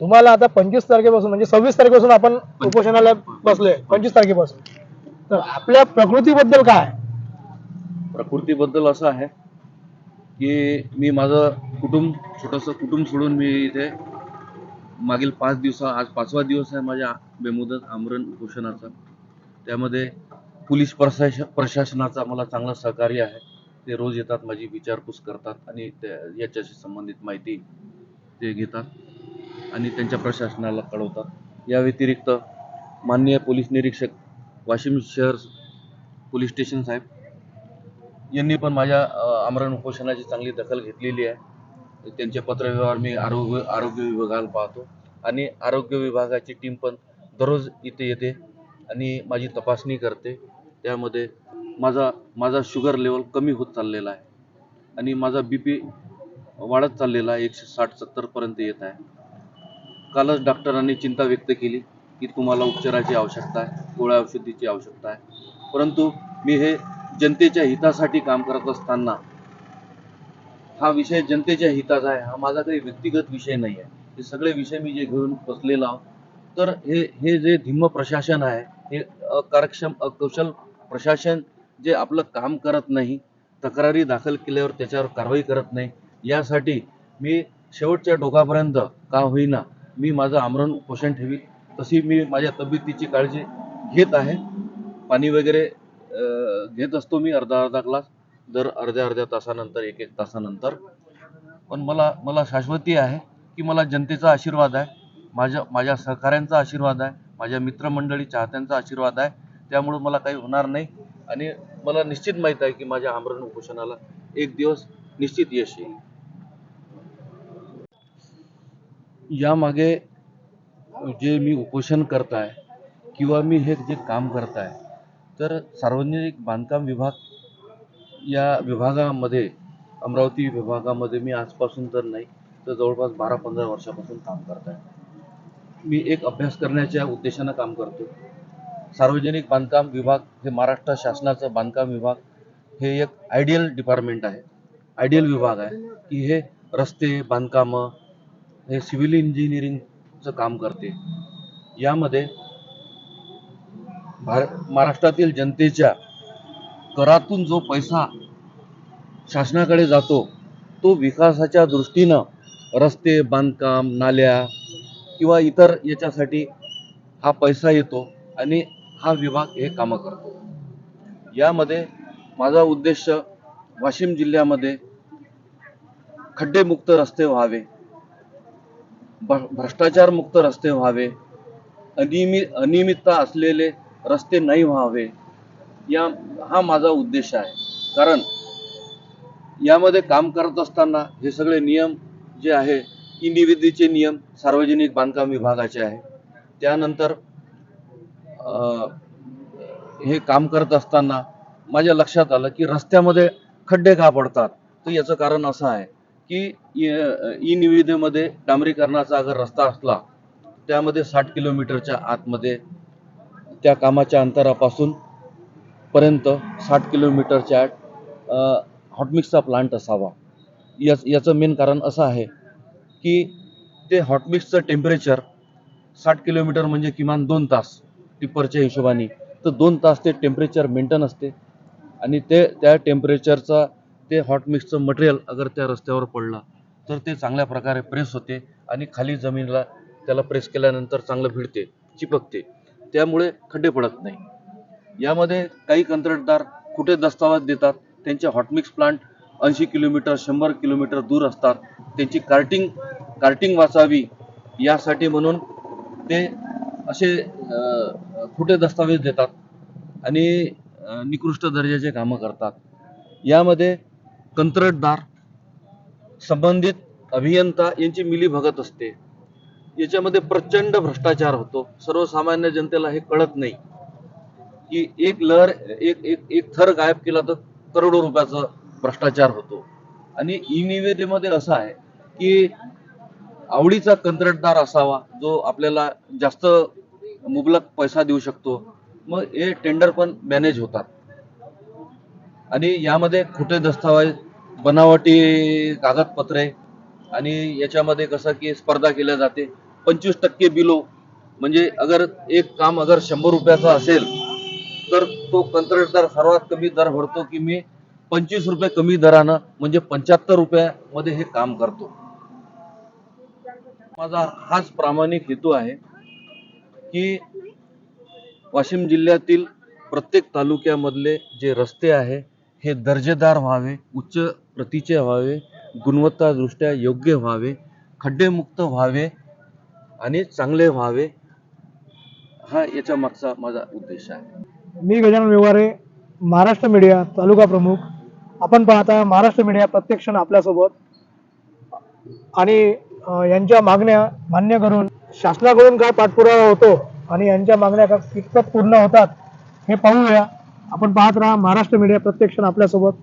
तुम्हाला आता पंचवीस तारखेपासून म्हणजे सव्वीस तारखेपासून आपण उपोषणाला बसलोय पंचवीस तारखेपासून. तर आपल्या प्रकृतीबद्दल काय प्रकृतीबद्दल असं आहे की मी माझं कुटुंब छोटंसं कुटुंब सोडून मी इथे मागील पाच दिवसा आज पाचवा दिवस आहे माझ्या बेमुदत आमरण उपोषणाचा. त्यामध्ये पोलीस प्रशासन प्रशासनाचा मला चांगलं सहकार्य आहे. ते रोज येतात माझी विचारपूस करतात आणि त्या याच्याशी संबंधित माहिती ते घेतात. आणि त्यांच्या प्रशासनाला कळवतात. या व्यतिरिक्त माननीय पोलीस निरीक्षक वाशिम शहर पोलीस स्टेशन साहेब यांनी पण माझ्या आमरण उपोषणाची चांगली दखल घेतलेली आहे. त्यांचे पत्रव्यवहार मी आरोग्य आरोग्य विभागाला पाहतो. आणि आरोग्य विभागाची टीम पण दररोज इथे येते आणि माझी तपासणी करते. त्यामध्ये माझा माझा शुगर लेवल कमी होत चाललेला आहे. आणि माझा बी पी वाढत चाललेला आहे. एकशे साठ सत्तरपर्यंत येत आहे. कालच डॉक्टरांनी चिंता व्यक्त केली की तुम्हाला उपचाराची आवश्यकता आहे गोळ्या औषधीची आवश्यकता आहे. परंतु मी हे जनतेच्या हितासाठी काम करत असताना हा विषय जनतेच्या हिताचा आहे हा माझा काही व्यक्तिगत विषय नाही आहे. हे सगळे विषय मी जे घेऊन बसलेलो तर हे हे जे धिम्म प्रशासन आहे हे अकार्यक्षम अकुशल प्रशासन जे आपलं काम करत नाही तक्रारी दाखल केल्यावर त्याच्यावर कारवाई करत नाही यासाठी मी शेवटच्या टोकापर्यंत का होईना मी माझं आमरण उपोषण ठेवी तशी मी माझ्या तब्येतीची काळजी घेत आहे. पाणी वगैरे घेत असतो मी अर्धा अर्धा ग्लास दर अर्ध्या अर्ध्या तासानंतर एक एक तासानंतर. पण मला मला शाश्वती आहे की मला जनतेचा आशीर्वाद आहे माझ्या माझ्या सहकाऱ्यांचा आशीर्वाद आहे माझ्या मित्रमंडळी चाहत्यांचा आशीर्वाद आहे. त्यामुळं मला काही होणार नाही आणि मला निश्चित माहीत आहे की माझ्या आमरण उपोषणाला एक दिवस निश्चित यश येईल. यामागे जे मी उपोषण करत आहे किंवा मी हे जे काम करत आहे तर सार्वजनिक बांधकाम विभाग या विभागामध्ये अमरावती विभागामध्ये मी आजपासून तर नाही तर जवळपास बारा पंधरा वर्षापासून काम करत आहे मी एक अभ्यास करण्याच्या उद्देशानं काम करतो. सार्वजनिक बांधकाम विभाग हे महाराष्ट्र शासनाचं बांधकाम विभाग हे एक आयडियल डिपार्टमेंट आहे. आयडियल विभाग आहे की हे रस्ते बांधकामं हे सिव्हिल इंजिनिअरिंगचं काम करते. यामध्ये भार महाराष्ट्रातील जनतेच्या करातून जो पैसा शासनाकडे जातो तो विकासाच्या दृष्टीनं रस्ते बांधकाम नाल्या किंवा इतर याच्यासाठी हा पैसा येतो आणि हा विभाग हे कामं करतो. यामध्ये माझा उद्देश वाशिम जिल्ह्यामध्ये खड्डेमुक्त रस्ते व्हावे. भ्रष्टाचार मुक्त रस्ते व्हावे अनियमित अनियमितता असलेले रस्ते नाही व्हावे या हा माझा उद्देश आहे. कारण यामध्ये काम करत असताना हे सगळे नियम जे आहे ई निविदेचे नियम सार्वजनिक बांधकाम विभागाचे आहे. त्यानंतर अं, हे काम करत असताना माझ्या लक्षात आलं की रस्त्यामध्ये खड्डे का पडतात? तर याचं कारण असं आहे. की ई निविदेमध्ये डांबरीकरणाचा अगर रस्ता असला त्यामध्ये साठ किलोमीटरच्या आतमध्ये त्या कामाच्या अंतरापासून पर्यंत साठ किलोमीटरच्या आत हॉटमिक्सचा प्लांट असावा. याच याचं मेन कारण असं आहे की ते हॉटमिक्सचं टेम्परेचर साठ किलोमीटर म्हणजे किमान दोन तास टिप्परच्या हिशोबाने. तर दोन तास ते टेम्परेचर मेंटेन असते आणि ते त्या टेम्परेचरचा ते हॉट मिक्सचं मटेरियल अगर त्या रस्त्यावर पडलं तर ते चांगल्या प्रकारे प्रेस होते आणि खाली जमिनीला त्याला प्रेस केल्यानंतर चांगलं भिडते चिपकते. त्यामुळे खड्डे पडत नाही. यामध्ये काही कंत्राटदार कुठे दस्तावेज देतात त्यांचे हॉटमिक्स प्लांट ऐंशी किलोमीटर शंभर किलोमीटर दूर असतात त्यांची कार्टिंग कार्टिंग वाचावी यासाठी म्हणून ते असे खोटे दस्तावेज देतात आणि निकृष्ट दर्जाचे कामं करतात. यामध्ये कंत्राटदार संबंधित अभियंता यांची मिलीभगत असते. याच्यामध्ये प्रचंड भ्रष्टाचार होतो. सर्वसामान्य जनतेला हे कळत नाही. की एक लहर एक एक एक थर गायब केला तर करोडो रुपयाचा भ्रष्टाचार होतो. आणि ई निवेदेमध्ये असं आहे की आवडीचा कंत्राटदार असावा जो आपल्याला जास्त मुबलक पैसा देऊ शकतो मग हे टेंडर पण मॅनेज होतात. आणि यामध्ये खोटे दस्तावेज बनावटी कागदपत्रे आणि याच्यामध्ये कसं की स्पर्धा केल्या जाते. पंचवीस टक्के बिलो. म्हणजे अगर एक काम अगर शंभर रुपयाचा असेल तर तो कंत्राटदार सर्वात कमी दर भरतो की मी पंचवीस रुपये कमी दरानं म्हणजे पंच्याहत्तर रुपयामध्ये हे काम करतो. माझा हाच प्रामाणिक हेतू आहे की वाशिम जिल्ह्यातील प्रत्येक तालुक्यामधले जे रस्ते आहे हे दर्जेदार व्हावे उच्च प्रतीचे व्हावे गुणवत्तादृष्ट्या योग्य व्हावे खड्डेमुक्त व्हावे आणि चांगले व्हावे हा याच्या मागचा माझा उद्देश आहे. मी गजानन व्यवहारे महाराष्ट्र मीडिया तालुका प्रमुख. आपण पाहता महाराष्ट्र मीडिया प्रत्यक्षण आपल्यासोबत. आणि यांच्या मागण्या मान्य करून शासनाकडून काय पाठपुरावा होतो आणि यांच्या मागण्या का- कितपत पूर्ण होतात हे पाहूया. आपण पाहत राहा. महाराष्ट्र मीडिया प्रत्यक्षण आपल्यासोबत.